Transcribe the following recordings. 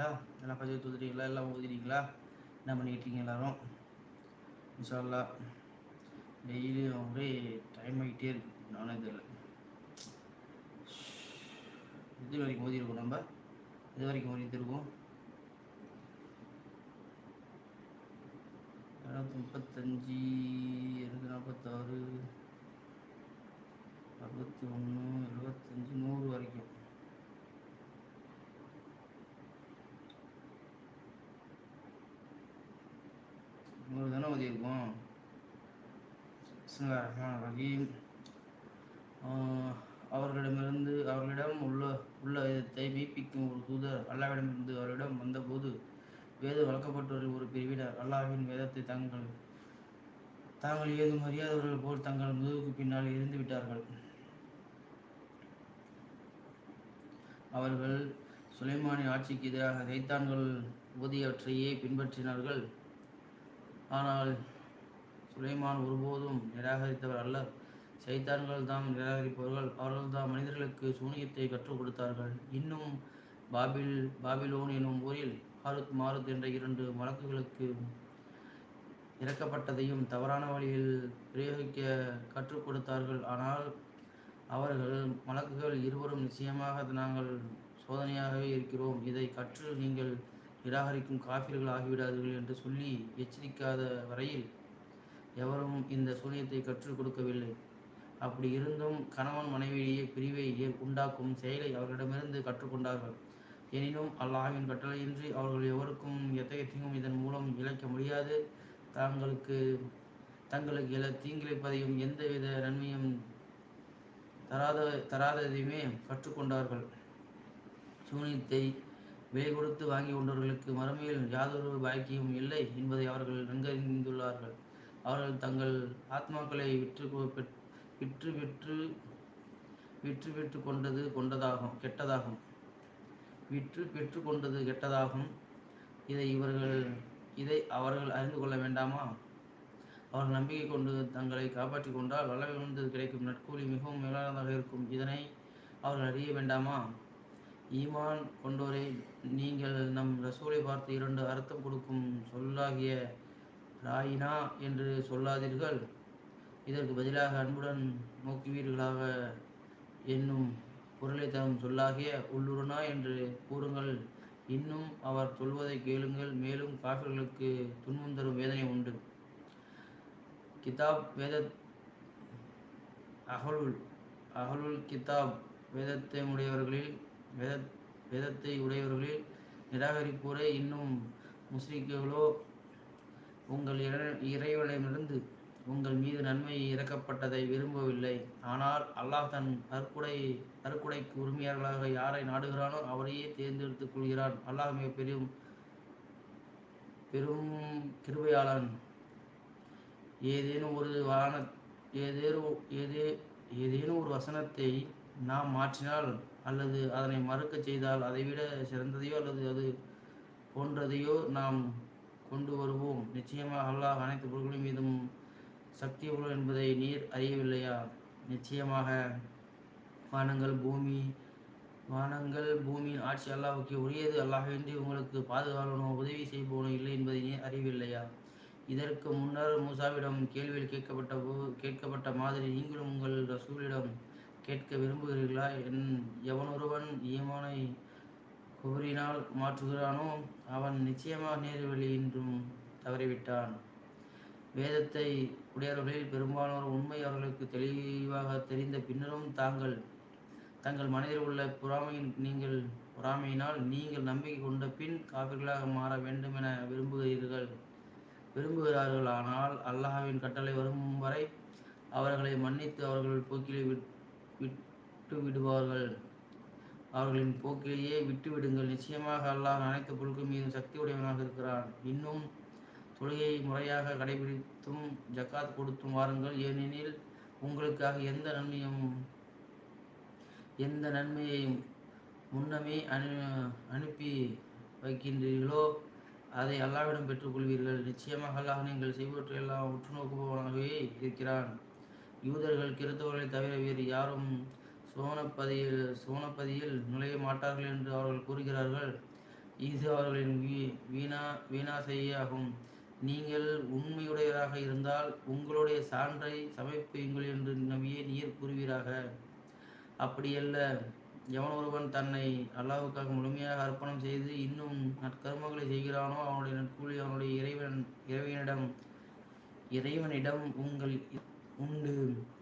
தொழுதிட்டீங்களா எல்லாம் ஃபஜர் தொழுதிட்டீங்களா எல்லாம் ஓதிட்டீங்களா என்ன பண்ணிட்டு இருக்கீங்க எல்லாரும்? இன்ஷால்லா டெய்லியும் ஒரே டைம் ஆகிட்டே இருக்கு. நானும் தெரியல. இது வரைக்கும் ஓதிருக்கோம் நம்ம. இது வரைக்கும் ஓதிட்டு இரநூத்தி முப்பத்தஞ்சு இரநூத்தி நாற்பத்தாறு அறுபத்தி ஒன்று எழுபத்தஞ்சு நூறு வரைக்கும். நூறு தானே ரஹீம் அவர்களிடமிருந்து அவர்களிடம் உள்ள உள்ள விதத்தை மெய்ப்பிக்கும் ஒரு தூதர் அல்லாவிடமிருந்து அவரிடம் வந்தபோது வேதம் வளர்க்கப்பட்டவர்கள் ஒரு பிரிவினர். அல்லாவின் வேதத்தை தங்கள் தாங்கள் ஏதும் அறியாதவர்கள் போல் தங்கள் முதுகுக்கு பின்னால் இருந்து விட்டார்கள். அவர்கள் சுலைமானின் ஆட்சிக்கு எதிராக சைத்தான்கள் ஊதியவற்றையே பின்பற்றினார்கள். ஆனால் சுலைமான் ஒருபோதும் நிராகரித்தவர் அல்ல. சைத்தான்கள் தாம் நிராகரிப்பவர்கள். அவர்கள் தான் மனிதர்களுக்கு சூனியத்தை கற்றுக் கொடுத்தார்கள். இன்னும் பாபில் பாபிலோன் எனும் ஊரில் ஹாருத் மாருத் என்ற இரண்டு வழக்குகளுக்கு இறக்கப்பட்டதையும் தவறான வழியில் பிரயோகிக்க கற்றுக் கொடுத்தார்கள். ஆனால் அவர்கள் வழக்குகள் இருவரும் நிச்சயமாக நாங்கள் சோதனையாகவே இருக்கிறோம். இதை கற்று நீங்கள் நிராகரிக்கும் காஃபிர்கள் ஆகிவிடாதீர்கள் என்று சொல்லி எச்சரிக்காத வரையில் எவரும் இந்த சூனியத்தை கற்றுக் கொடுக்கவில்லை. அப்படி இருந்தும் கணவன் மனைவியிடையே பிரிவை உண்டாக்கும் செயலை அவர்களிடமிருந்து கற்றுக்கொண்டார்கள் எனினும் அல்லாஹின் கட்டளையின்றி அவர்கள் எவருக்கும் எத்தகைய இதன் மூலம் இழைக்க முடியாது. தாங்களுக்கு தங்களுக்கு எல தீங்கிழைப்பதையும் எந்தவித நன்மையும் தராத தராததையுமே கற்றுக்கொண்டார்கள் சூனியத்தை விலை கொடுத்து வாங்கி கொண்டவர்களுக்கு மறுமையில் யாதொரு பாக்கியும் இல்லை என்பதை அவர்கள் நன்கறிந்துள்ளார்கள். அவர்கள் தங்கள் ஆத்மாக்களை விற்று விற்று விற்று விற்று விற்று கொண்டது கொண்டதாகும் கெட்டதாகும். விற்று பெற்று கொண்டது கெட்டதாகும். இதை இவர்கள் இதை அவர்கள் அறிந்து கொள்ள வேண்டாமா? அவர்கள் நம்பிக்கை கொண்டு தங்களை காப்பாற்றி கொண்டால் வல்லவிழுந்தது கிடைக்கும். நட்கூலி மிகவும் மேலானதாக இருக்கும். இதனை அவர்கள் அறிய வேண்டாமா? ஈமான் கொண்டோரை நீங்கள் நம் ரசூலை பார்த்து இரண்டு அர்த்தம் கொடுக்கும் சொல்லாகிய ராயினா என்று சொல்லாதீர்கள். இதற்கு பதிலாக அன்புடன் நோக்குவீர்களாக என்னும் பொருளை தரும் சொல்லாகிய உள்ளுருனா என்று கூறுங்கள். இன்னும் அவர் சொல்வதை கேளுங்கள். மேலும் காஃபிர்களுக்கு துன்பம் தரும் வேதனை உண்டு. கிதாப் வேத அகலுல் அகலுல் கிதாப் வேதத்தை உடையவர்களில் வேத வேதத்தை உடையவர்களில் நிராகரிப்போரே இன்னும் முஸ்லிம்களோ உங்கள் இறைவனிடமிருந்து உங்கள் மீது நன்மை இறக்கப்பட்டதை விரும்பவில்லை. ஆனால் அல்லாஹ் தன் அற்குடை அற்குடைக்கு உரிமையாளர்களாக யாரை நாடுகிறானோ அவரையே தேர்ந்தெடுத்துக் கொள்கிறான். அல்லாஹ் மிக பெரும் பெரும் கிருபையாளன். ஏதேனும் ஒரு வான ஏதேனும் ஏதே ஏதேனும் ஒரு வசனத்தை நாம் மாற்றினால் அல்லது அதனை மறுக்க செய்தால் அதைவிட சிறந்ததையோ அல்லது அது போன்றதையோ நாம் கொண்டு வருவோம். நிச்சயமாக அல்லாஹ் அனைத்து பொருட்களின் மீதும் சக்தி உள்ளது என்பதை நீர் அறியவில்லையா? நிச்சயமாக. வானங்கள் பூமி வானங்கள் பூமியின் ஆட்சி அல்லாஹுக்கு உரியது. அல்லாஹின்றி உங்களுக்கு பாதுகாவலனோ உதவி செய்பவனோ இல்லை என்பதை நீர் அறிவில்லையா இதற்கு முன்னர் மூசாவிடம் கேள்வியில் கேட்கப்பட்ட கேட்கப்பட்ட மாதிரி நீங்களும் உங்கள் ரசூலிடம் கேட்க விரும்புகிறீர்களா? என் எவனொருவன் ஈமானை குபரினால் மாற்றுகிறானோ அவன் நிச்சயமாக நேர்வழி என்றும் தவறிவிட்டான். வேதத்தை உடையவர்களில் பெரும்பாலோர் உண்மை அவர்களுக்கு தெளிவாக தெரிந்த பின்னரும் தாங்கள் தங்கள் மனதில் உள்ள பொறாமையின் நீங்கள் பொறாமையினால் நீங்கள் நம்பிக்கை கொண்ட பின் காவிர்களாக மாற வேண்டும் என விரும்புகிறீர்கள். விரும்புகிறார்கள் ஆனால் அல்லாஹாவின் கட்டளை வரும் வரை அவர்களை மன்னித்து அவர்கள் போக்கிலே விட்டு விடுவார்கள் அவர்களின் போக்கிலேயே விட்டுவிடுங்கள். நிச்சயமாக அல்லாஹ் அனைத்து பொருட்கள் மீதும் சக்தி உடையவனாக இருக்கிறான். இன்னும் தொழுகையை முறையாக கடைபிடித்தும் ஜக்காத் கொடுத்தும் வாருங்கள். ஏனெனில் உங்களுக்காக எந்த நன்மையும் எந்த நன்மையையும் முன்னமே அனு அனுப்பி வைக்கின்றீர்களோ அதை அல்லாவிடம் பெற்றுக்கொள்வீர்கள். நிச்சயமாக அல்லாஹ் நீங்கள் செய்வற்றையெல்லாம் உற்று நோக்குபவனாகவே இருக்கிறான். யூதர்கள் கிறித்தவர்களை தவிர வேறு யாரும் சோனப்பதியில் சோனப்பதியில் நுழைய மாட்டார்கள் என்று அவர்கள் கூறுகிறார்கள். இது அவர்களின் வீ வீணா வீணா செய்யாகும் நீங்கள் உண்மையுடையவராக இருந்தால் உங்களுடைய சான்றை சமைப்பீங்கள் என்று நம்பியே நீர் கூறுவீராக. அப்படியல்ல. எவன் ஒருவன் தன்னை அல்லாவுக்காக முழுமையாக அர்ப்பணம் செய்து இன்னும் நற்கர்மங்களை செய்கிறானோ அவனுடைய நட்கூலி அவனுடைய இறைவன் இறைவனிடம் இறைவனிடம் உங்கள் உண்டு.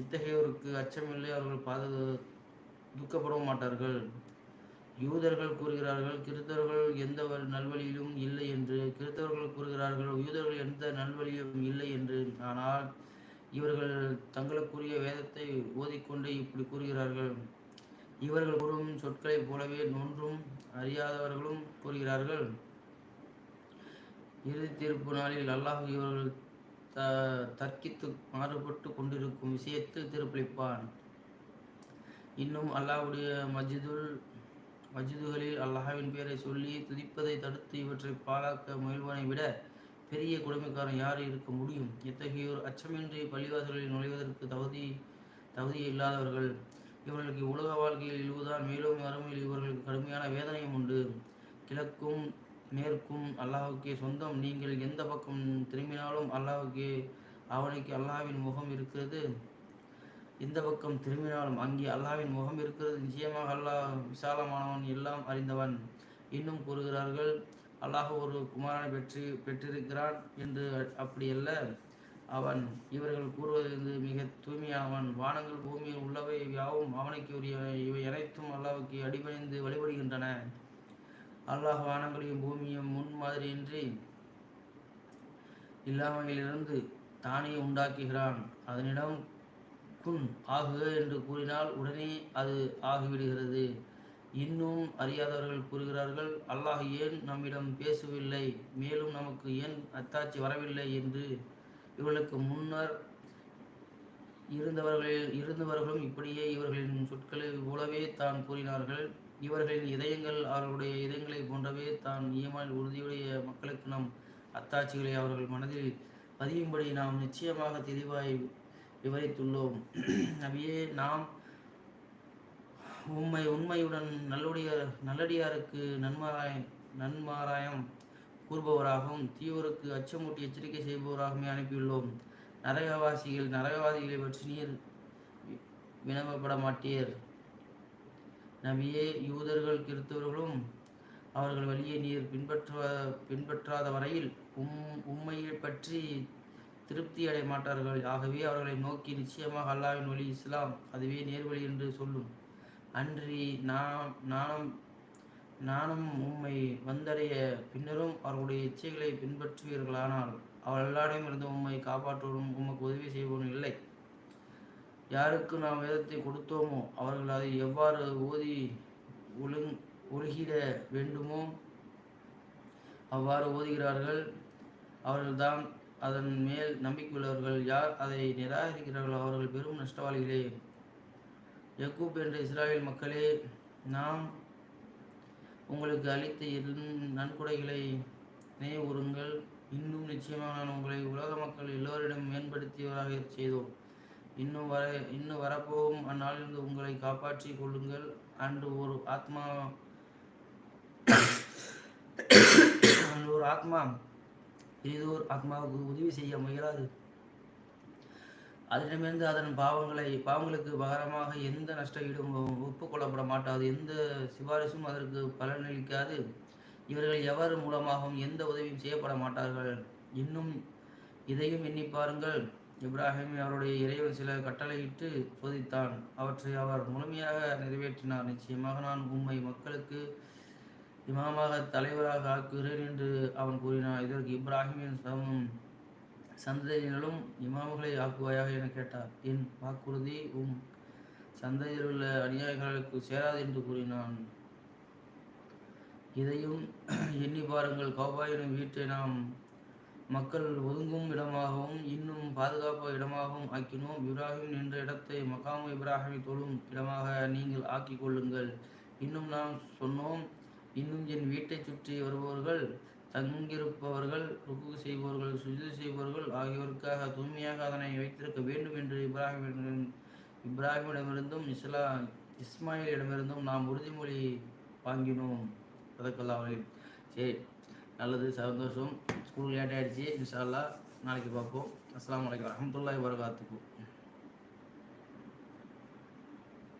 இத்தகையோருக்கு அச்சமில்லை அவர்கள் பாது துக்கப்படவும் மாட்டார்கள். யூதர்கள் கூறுகிறார்கள் கிறிஸ்தவர்கள் எந்த நல்வழியிலும் இல்லை என்று. கிறிஸ்தவர்கள் கூறுகிறார்கள் யூதர்கள் எந்த நல்வழியிலும் இல்லை என்று. ஆனால் இவர்கள் தங்களுக்குரிய வேதத்தை ஓதிக்கொண்டு இப்படி கூறுகிறார்கள். இவர்கள் கூறும் சொற்களைப் போலவே நொன்றும் அறியாதவர்களும் கூறுகிறார்கள். இறுதி தீர்ப்பு நாளில் அல்லாஹ் இவர்கள் த தர்க்கித்து மாறுபட்டு கொண்டிருக்கும் விஷயத்தில் திருப்பளிப்பான் இன்னும் அல்லாஹ்வுடைய மஜிதுல் மஜிதுகளில் அல்லாஹாவின் பெயரை சொல்லி துதிப்பதை தடுத்து இவற்றை பாழாக்க முயல்வனை விட பெரிய கொடுமைக்காரன் யார் இருக்க முடியும்? இத்தகையோர் அச்சமின்றி பள்ளிவாசல்களில் நுழைவதற்கு தகுதி தகுதி இல்லாதவர்கள்? இவர்களுக்கு உலக வாழ்க்கையில் இழுவதால் மேலும் அருமையில் இவர்களுக்கு கடுமையான வேதனையும் உண்டு. கிழக்கும் மேற்கும் அல்லாஹுக்கே சொந்தம். நீங்கள் எந்த பக்கம் திரும்பினாலும் அல்லாஹுக்கே அவனுக்கு அல்லாவின் முகம் இருக்கிறது. இந்த பக்கம் திரும்பினாலும் அங்கே அல்லாவின் முகம் இருக்கிறது. நிச்சயமாக அல்லாஹ் விசாலமானவன் எல்லாம் அறிந்தவன். இன்னும் கூறுகிறார்கள் அல்லாஹ் ஒரு குமாரனை பெற்று பெற்றிருக்கிறான் என்று அப்படியல்ல. அவன் இவர்கள் கூறுவதிலிருந்து மிக தூய்மையானவன். வானங்கள் பூமியில் உள்ளவை யாவும் அவனுக்கு உரிய இவை அனைத்தும் அல்லாவுக்கு அடிபணிந்து வழிபடுகின்றன. அல்லாஹ் வானங்களையும் பூமியும் முன் மாதிரியின்றி இல்லாமையிலிருந்து தானே உண்டாக்குகிறான். அதனிடம் குன் ஆகுக என்று கூறினால் உடனே அது ஆகிவிடுகிறது. இன்னும் அறியாதவர்கள் கூறுகிறார்கள் அல்லாஹ் ஏன் நம்மிடம் பேசவில்லை? மேலும் நமக்கு ஏன் அத்தாட்சி வரவில்லை? என்று இவர்களுக்கு முன்னர் இருந்தவர்களில் இருந்தவர்களும் இப்படியே இவர்களின் சொற்களை போலவே தான் கூறினார்கள். இவர்களின் இதயங்கள் அவர்களுடைய இதயங்களை போன்றவே தான் ஈமான் உறுதியுடைய மக்களுக்கு நம் அத்தாட்சிகளை அவர்கள் மனதில் பதியும்படி நாம் நிச்சயமாக தெளிவாய் விவரித்துள்ளோம். நபியே நாம் உண்மை உண்மையுடன் நல்லுடைய நல்லடியாருக்கு நன்மாராய நன்மாராயம் கூறுபவராகவும் தீயோருக்கு அச்சமூட்டி எச்சரிக்கை செய்பவராகவே அனுப்பியுள்ளோம். நரகவாசிகள் நரகவாதிகளை பற்றி நீர் வினவப்பட மாட்டீர். நபியே யூதர்கள் கிறித்தவர்களும் அவர்கள் வழியை நீர் பின்பற்ற பின்பற்றாத வரையில் உம் உண்மையை பற்றி திருப்தி அடைய மாட்டார்கள். ஆகவே அவர்களை நோக்கி நிச்சயமாக அல்லாவின் வழி இஸ்லாம் அதுவே நேர்வழி என்று சொல்லும். அன்றி நாம் நானும் நானும் உம்மை வந்தடைய பின்னரும் அவர்களுடைய இச்சைகளை பின்பற்றுவீர்களானால் அவள் எல்லாரையும் இருந்து உம்மை காப்பாற்றுவதும் உமக்கு உதவி செய்வதும் இல்லை. யாருக்கு நாம் வேதத்தை கொடுத்தோமோ அவர்கள் அதை எவ்வாறு ஓதி ஒழுங் ஒழுகிட வேண்டுமோ அவ்வாறு ஓதுகிறார்கள். அவர்கள்தான் அதன் மேல் நம்பிக்கையுள்ளவர்கள். யார் அதை நிராகரிக்கிறார்களோ அவர்கள் பெரும் நஷ்டவாளிகளே. யக்கூப் என்ற இஸ்ராயல் மக்களே நாம் உங்களுக்கு அளித்த இரு நன்கொடைகளை நினைவுறுங்கள் இன்னும் நிச்சயமாக நான் உங்களை உலக மக்கள் எல்லோரிடம் மேம்படுத்தியவராக செய்தோம். இன்னும் வர இன்னும் வரப்போகும் அந்நாளிலிருந்து உங்களை காப்பாற்றி கொள்ளுங்கள். அன்று ஒரு ஆத்மா அன்று ஒரு ஆத்மா இனிதோர் ஆத்மாவுக்கு உதவி செய்ய முயலாது. அதனிடமிருந்து அதன் பாவங்களை பாவங்களுக்கு பகரமாக எந்த நஷ்ட ஈடும் ஒப்புக்கொள்ளப்பட மாட்டாது. எந்த சிபாரிசும் அதற்கு பலனளிக்காது. இவர்கள் எவர் மூலமாகவும் எந்த உதவியும் செய்யப்பட மாட்டார்கள். இன்னும் இதையும் எண்ணி பாருங்கள். இப்ராஹிம் அவருடைய இறைவன் சில கட்டளையிட்டு போதித்தான். அவற்றை அவர் முழுமையாக நிறைவேற்றினார். நிச்சயமாக நான் உண்மை மக்களுக்கு இமாமாக தலைவராக ஆக்குகிறேன் என்று அவன் கூறினான். இதற்கு இப்ராஹிமின் சமம் சந்ததியினரும் இமாம்களை ஆக்குவாயாக என கேட்டார். என் வாக்குறுதி உம் சந்ததியில் உள்ள அநியாயங்களுக்கு சேராது என்று கூறினான். இதையும் எண்ணி பாருங்கள். கோபாயினும் வீட்டை நாம் மக்கள் ஒதுங்கும் இடமாகவும் இன்னும் பாதுகாப்பு இடமாகவும் ஆக்கினோம். இப்ராஹிம் என்ற இடத்தை மகாமு இப்ராஹிமை தொழும் இடமாக நீங்கள் ஆக்கிக் கொள்ளுங்கள். இன்னும் நாம் சொன்னோம் இன்னும் என் வீட்டை சுற்றி வருபவர்கள் தங்கியிருப்பவர்கள் ருக்கு செய்பவர்கள் சுஜி செய்பவர்கள் ஆகியோருக்காக தூய்மையாக அதனை வைத்திருக்க வேண்டும் என்று இப்ராஹிம் இப்ராஹிமிடமிருந்தும் இஸ்லா இஸ்மாயிலிடமிருந்தும் நாம் உறுதிமொழி வாங்கினோம். அதற்கெல்லாம் சரி. நல்லது சந்தோஷம். ஸ்கூல் லேட் ஆகிடுச்சு இன்ஷால்லா நாளைக்கு பார்ப்போம். அஸ்லாம் வலைக்கம் வரமத்துல்லாய் வரகாத்துக்கும்